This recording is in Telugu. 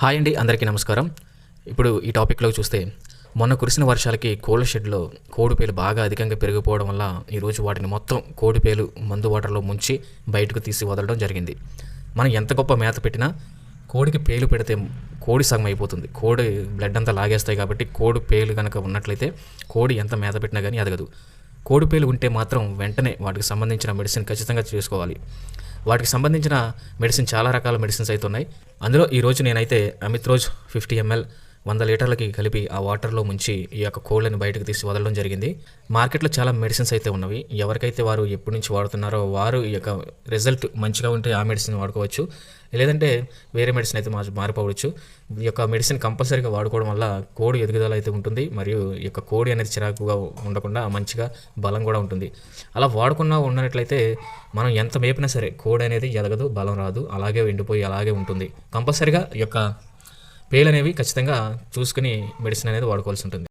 హాయ్ అండి అందరికీ నమస్కారం. ఇప్పుడు ఈ టాపిక్లో చూస్తే మొన్న కురిసిన వర్షాలకి కోళ్ళ షెడ్లో కోడిపేలు బాగా అధికంగా పెరిగిపోవడం వల్ల ఈరోజు వాటిని మొత్తం కోడిపేలు మందు వాటర్లో ముంచి బయటకు తీసి వదలడం జరిగింది. మనం ఎంత గొప్ప మేత పెట్టినా కోడికి పేలు పెడితే కోడి సగం అయిపోతుంది. కోడి బ్లడ్ అంతా లాగేస్తాయి కాబట్టి కోడి పేలు కనుక ఉన్నట్లయితే కోడి ఎంత మేత పెట్టినా కానీ ఎదగదు కోడి పేలు ఉంటే మాత్రం వెంటనే వాటికి సంబంధించిన మెడిసిన్ ఖచ్చితంగా చేసుకోవాలి వాటికి సంబంధించిన మెడిసిన్ చాలా రకాల మెడిసిన్స్ అయితే ఉన్నాయి. అందులో ఈరోజు నేనైతే అమిత్ రోజ్ ఫిఫ్టీ ఎంఎల్ వంద లీటర్లకి కలిపి ఆ వాటర్లో ముంచి ఈ యొక్క కోళ్ళని బయటకు తీసి వదలడం జరిగింది. మార్కెట్లో చాలా మెడిసిన్స్ అయితే ఉన్నవి. ఎవరికైతే వారు ఎప్పటి నుంచి వాడుతున్నారో వారు ఈ యొక్క రిజల్ట్ మంచిగా ఉంటే ఆ మెడిసిన్ వాడుకోవచ్చు. లేదంటే వేరే మెడిసిన్ అయితే మారి మారిపోవచ్చు. ఈ యొక్క మెడిసిన్ కంపల్సరీగా వాడుకోవడం వల్ల కోడి ఎదుగుదల అయితే ఉంటుంది. మరియు ఈ యొక్క కోడి అనేది చిరాకుగా ఉండకుండా మంచిగా బలం కూడా ఉంటుంది. అలా వాడుకున్నా ఉన్నట్లయితే మనం ఎంత మేపినా సరే కోడి అనేది ఎదగదు బలం రాదు. అలాగే ఎండిపోయి అలాగే ఉంటుంది. కంపల్సరీగా ఈ యొక్క పేలు అనేవి ఖచ్చితంగా చూసుకుని మెడిసిన్ అనేది వాడుకోవాల్సి ఉంటుంది.